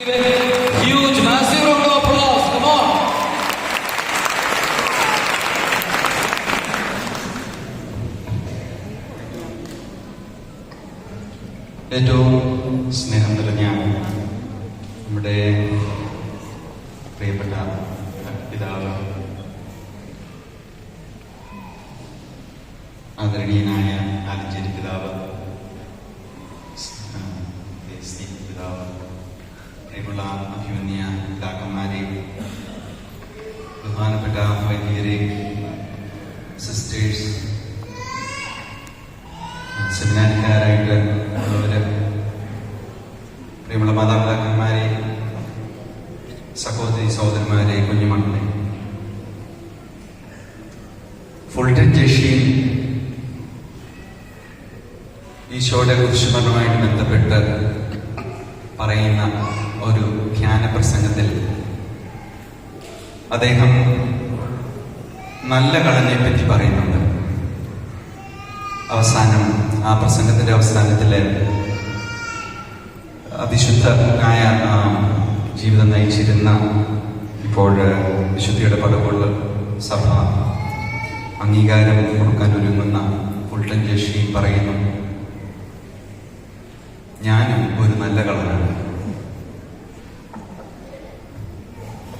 Huge, massive round of applause. Come on. ഏറ്റവും സ്നേഹം നിറഞ്ഞ നമ്മുടെ പ്രിയപ്പെട്ട പിതാവ് ആദരണീയനായ ആലഞ്ചേരി പിതാവ് സെമിനാരിക്കാരായിട്ട് ഉള്ളവര് പ്രിയമുള്ള മാതാപിതാക്കന്മാരെ സഹോദരി സഹോദരന്മാരെ കുഞ്ഞുമക്കളെ. ഫുൾട്ടൻ ജഷീൻ ഈശോയുടെ കുരിശുമരണവുമായിട്ട് ബന്ധപ്പെട്ട് പറയുന്ന ഒരു ധ്യാന പ്രസംഗത്തിൽ അദ്ദേഹം നല്ല കളനെ പറ്റി പറയുന്നുണ്ട്. അവസാനം ആ പ്രസംഗത്തിന്റെ അവസാനത്തിൽ വിശുദ്ധനായ ജീവിതം നയിച്ചിരുന്ന ഇപ്പോൾ വിശുദ്ധിയുടെ പടവുള്ള സഭ അംഗീകാരം കൊടുക്കാൻ ഒരുങ്ങുന്ന ഉൾട്ടൻ ജഷി പറയുന്നു ഞാനും ഒരു നല്ല കളനാണ്.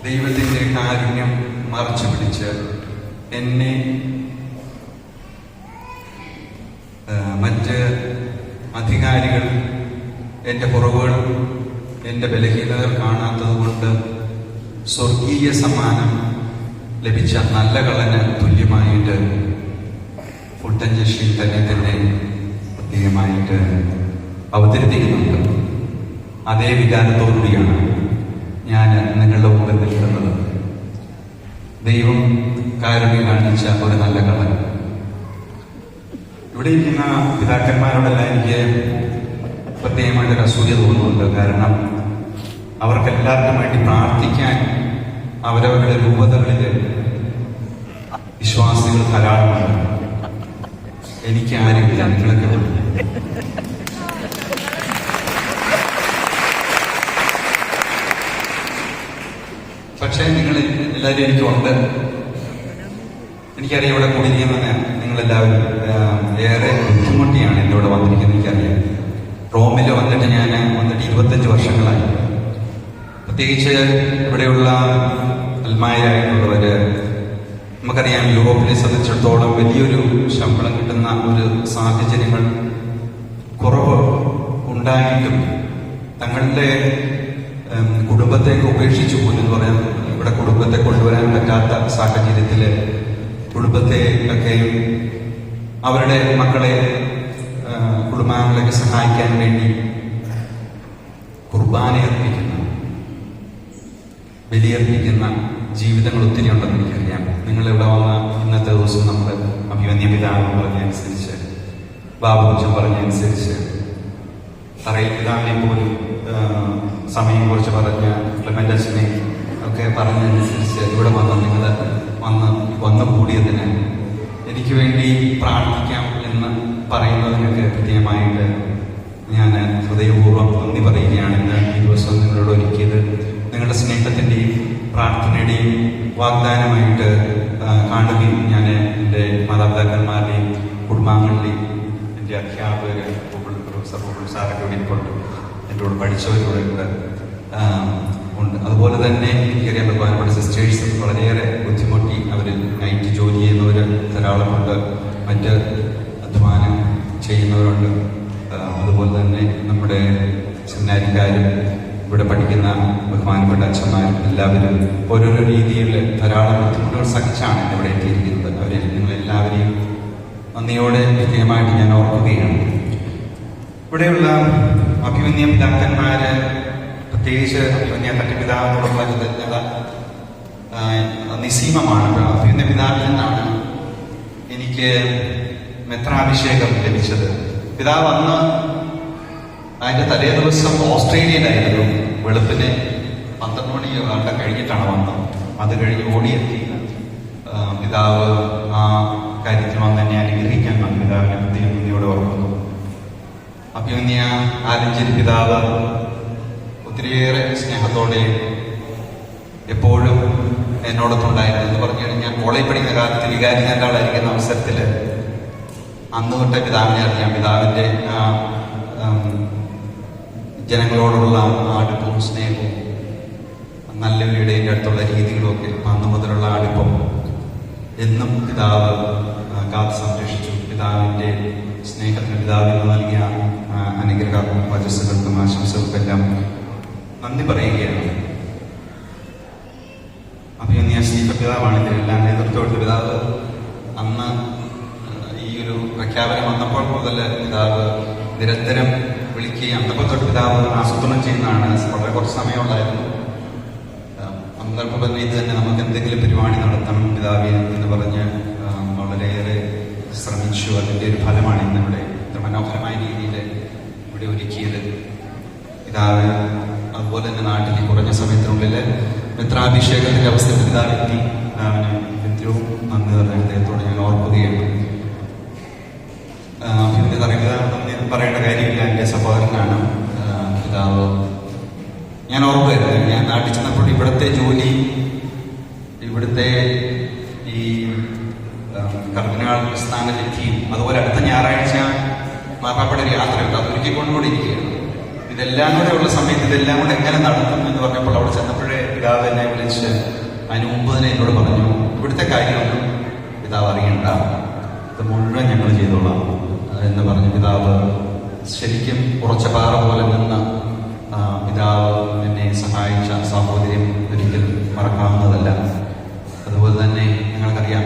ദൈവത്തിന്റെ കാരുണ്യം മറച്ചു പിടിച്ച് എന്നെ ആ, മറ്റ് അധികാരികൾ എന്റെ കുറവുകൾ എന്റെ ബലഹീനതകൾ കാണാത്തത് കൊണ്ട് സ്വർഗീയ സമ്മാനം ലഭിച്ച നല്ല കളന് തുല്യമായിട്ട് ഫുട്ടൻ ജഷീൽ തന്നെ തന്നെ പ്രത്യേകമായിട്ട് അവതരിപ്പിക്കുന്നുണ്ട്. അതേ വികാരത്തോടുകൂടിയാണ് ഞാൻ നിങ്ങളുടെ മുമ്പിൽ നിൽക്കുന്നത്. ദൈവം കാരുണ്യം കാണിച്ച ഒരു നല്ല കളൻ ഇവിടെ ഇരിക്കുന്ന പിതാക്കന്മാരോടെല്ലാം എനിക്ക് പ്രത്യേകമായിട്ടൊരു അസൂയ തോന്നുന്നുണ്ട്. കാരണം അവർക്കെല്ലാവർക്കും വേണ്ടി പ്രാർത്ഥിക്കാൻ അവരവരുടെ രൂപതകളിൽ വിശ്വാസികൾ ധാരാളമുണ്ട്. എനിക്ക് ആരെങ്കിലും നിങ്ങളൊക്കെ. പക്ഷേ നിങ്ങൾ എല്ലാവരും എനിക്കുണ്ട്. എനിക്കറിയാം ഇവിടെ കൂടിയിരിക്കുന്ന നിങ്ങളെല്ലാവരും ഏറെ ബുദ്ധിമുട്ടിയാണ് എന്റെ ഇവിടെ വന്നിരിക്കുന്നത്. എനിക്കറിയാം. റോമിൽ വന്നിട്ട് ഞാൻ വന്നിട്ട് ഇരുപത്തഞ്ച് വർഷങ്ങളായി. പ്രത്യേകിച്ച് ഇവിടെയുള്ള അൽമായരായിട്ടുള്ളവര് നമുക്കറിയാം യൂറോപ്പിനെ സംബന്ധിച്ചിടത്തോളം വലിയൊരു ശമ്പളം കിട്ടുന്ന ഒരു സാഹചര്യങ്ങൾ കുറവ് ഉണ്ടായിട്ടും തങ്ങളുടെ കുടുംബത്തേക്ക് ഉപേക്ഷിച്ചു പോലും എന്ന് പറയാൻ ഇവിടെ കുടുംബത്തെ കൊണ്ടുവരാൻ പറ്റാത്ത സാഹചര്യത്തിൽ കുടുംബത്തെ ഒക്കെയും അവരുടെ മക്കളെ കുടുംബാംഗങ്ങളൊക്കെ സഹായിക്കാൻ വേണ്ടി കുർബാന അർപ്പിക്കുന്ന ബലിയർപ്പിക്കുന്ന ജീവിതങ്ങൾ ഒത്തിരി ഉണ്ടെന്ന് എനിക്കറിയാം. നിങ്ങൾ ഇവിടെ വന്ന ഇന്നത്തെ ദിവസം നമ്മൾ അഭിമന്യ പിതാവ് പറഞ്ഞനുസരിച്ച് ബാബുജൻ പറഞ്ഞനുസരിച്ച് തറയിൽ പിതാവിനെ പോലും സമയം കുറിച്ച് പറഞ്ഞ ക്ലമന്റസിനെ ഒക്കെ പറഞ്ഞതനുസരിച്ച് ഇവിടെ വന്ന് നിങ്ങൾ വന്ന് വന്നു കൂടിയതിന് എനിക്ക് വേണ്ടി പ്രാർത്ഥിക്കാം എന്ന് പറയുന്നതിനൊക്കെ കൃത്യമായിട്ട് ഞാൻ ഹൃദയപൂർവം നന്ദി പറയുകയാണ് ഇന്ന് ഈ ദിവസം നിങ്ങളോട് ഒരുക്കിയത്. നിങ്ങളുടെ സ്നേഹത്തിന്റെയും പ്രാർത്ഥനയുടെയും വാഗ്ദാനമായിട്ട് കാണുകയും ഞാൻ എന്റെ മാതാപിതാക്കന്മാരുടെയും കുടുംബാംഗങ്ങളുടെയും എന്റെ അധ്യാപകർ പ്രൊഫസർ സാറൊക്കെ ഇരിപ്പുണ്ട്. എന്റെ കൂടെ ആ, ഉണ്ട്. അതുപോലെ തന്നെ എനിക്കറിയാൻ ബഹുമാനപ്പെട്ട സിസ്റ്റേഴ്സ് വളരെയേറെ ബുദ്ധിമുട്ടി അവർ നൈറ്റ് ജോലി ചെയ്യുന്നവർ ധാരാളമുണ്ട് മറ്റ് അധ്വാനം ചെയ്യുന്നവരുണ്ട് ആ, അതുപോലെ തന്നെ നമ്മുടെ സെമിനാരിക്കാരും ഇവിടെ പഠിക്കുന്ന ബഹുമാനപ്പെട്ട അച്ഛന്മാരും എല്ലാവരും ഓരോരോ രീതിയിൽ ധാരാളം ബുദ്ധിമുട്ടുകൾ സഹിച്ചാണ് ഇവിടെ എത്തിയിരിക്കുന്നത്. അവരെ നിങ്ങളെല്ലാവരെയും നന്ദിയോടെ വിജയമായിട്ട് ഞാൻ ഓർക്കുകയാണ്. ഇവിടെയുള്ള അഭിമന്യ പിതാക്കന്മാര് പ്രത്യേകിച്ച് അഭിമന്യ തട്ടിപ്പിതാവിനോടുള്ള കൃതജ്ഞത ആ, നിസീമമാണ്. അഭിമന്യ പിതാവിൽ നിന്നാണ് എനിക്ക് മെത്രാഭിഷേകം ലഭിച്ചത്. പിതാവ് അന്ന് അതിന്റെ തലേ ദിവസം ഓസ്ട്രേലിയയിലായിരുന്നു വെളുപ്പിന് പന്ത്രണ്ട് മണി കണ്ട കഴിഞ്ഞിട്ടാണ് വന്നത്. അത് കഴിഞ്ഞ് ഓടിയെത്തി പിതാവ് ആ കാര്യത്തിൽ വന്ന് എന്നെ അനുഗ്രഹിക്കാൻ വന്നു പിതാവിനെ പ്രത്യേകം ഓർക്കുന്നു. അഭിമന്യ ആലഞ്ചേരി പിതാവ് ഒത്തിരിയേറെ സ്നേഹത്തോടെ എപ്പോഴും എന്നോടൊത്തുണ്ടായിരുന്നു എന്ന് പറഞ്ഞു ഞാൻ കോളേജ് പഠിക്കുന്ന കാലത്ത് വികാരി നേതാവായിരിക്കുന്ന അവസരത്തിൽ അന്ന് തൊട്ടേ പിതാവിനെ അറിയാം. പിതാവിന്റെ ജനങ്ങളോടുള്ള അടുപ്പവും സ്നേഹവും നല്ലൊരു ഇടയിന്റെ അടുത്തുള്ള രീതികളൊക്കെ അന്ന് മുതലുള്ള അടുപ്പം എന്നും പിതാവ് കാത്ത് സംരക്ഷിച്ചു. പിതാവിന്റെ സ്നേഹത്തിന് പിതാവിന് നൽകിയ അനുഗ്രഹ വചസ്സുകൾക്കും ആശംസകൾക്കെല്ലാം നന്ദി പറയുകയാണ്. അഭിനന്ദിയ സ്നേഹ പിതാവാണ് ഇതിനെല്ലാം നേതൃത്വം പിതാവ് അന്ന് ഈ ഒരു പ്രഖ്യാപനം വന്നപ്പോൾ മുതൽ പിതാവ് നിരന്തരം വിളിക്കുകയും അന്നപ്പോൾ തൊട്ട് പിതാവ് ആസൂത്രണം ചെയ്യുന്നതാണ്. വളരെ കുറച്ച് സമയമുള്ളായിരുന്നു. തന്നെ ഇത് തന്നെ നമുക്ക് എന്തെങ്കിലും പരിപാടി നടത്തണം പിതാവി എന്ന് പറഞ്ഞ് വളരെയേറെ ശ്രമിച്ചു. അതിന്റെ ഒരു ഫലമാണ് ഇന്നിവിടെ ഇത്ര മനോഹരമായ രീതിയിൽ ഇവിടെ ഒരുക്കിയത്. പിതാവ് അതുപോലെ തന്നെ നാട്ടിൽ കുറഞ്ഞ സമയത്തിനുള്ളിൽ മിത്രാഭിഷേകത്തിന്റെ അവസരത്തിൽ പിതാവ് എത്തി. പിതാവിന് ഏറ്റവും നന്ദി പറഞ്ഞ അദ്ദേഹത്തോട് ഞാൻ ഓർക്കുകയാണ്. പിന്നെ പറയാം പറയേണ്ട കാര്യമില്ല. എന്റെ സഹോദരനാണ് പിതാവ് ഞാൻ ഓർക്കുകയായിരുന്നു ഞാൻ നാട്ടിൽ ചെന്നപ്പോൾ ഇവിടുത്തെ ജോലി ഇവിടുത്തെ ഈ കർദിനാൾ സ്ഥാന ലഭ്യം അതുപോലെ അടുത്ത ഞായറാഴ്ച മാപ്പാപ്പയുടെ ഒരു യാത്രയുണ്ട് അത് ഒരുക്കിക്കൊണ്ടുകൂടി ഇരിക്കുകയാണ് ഇതെല്ലാം കൂടെ ഉള്ള സമയത്ത് ഇതെല്ലാം കൂടെ എങ്ങനെ നടത്തും എന്ന് പറഞ്ഞപ്പോൾ അവിടെ ചെന്നപ്പോഴേ പിതാവ് എന്നെ വിളിച്ച് അതിന് മുമ്പ് തന്നെ എന്നോട് പറഞ്ഞു ഇവിടുത്തെ കാര്യമൊന്നും പിതാവ് അറിയണ്ട. ഇത് മുഴുവൻ ഞങ്ങൾ ചെയ്തോളാം. എന്ന് പറഞ്ഞു പിതാവ് ശരിക്കും ഉറച്ച പാറ പോലെ നിന്ന പിതാവ് എന്നെ സഹായിച്ച സാഹോദര്യം ഒരിക്കലും മറക്കാവുന്നതല്ല. അതുപോലെ തന്നെ ഞങ്ങൾക്കറിയാം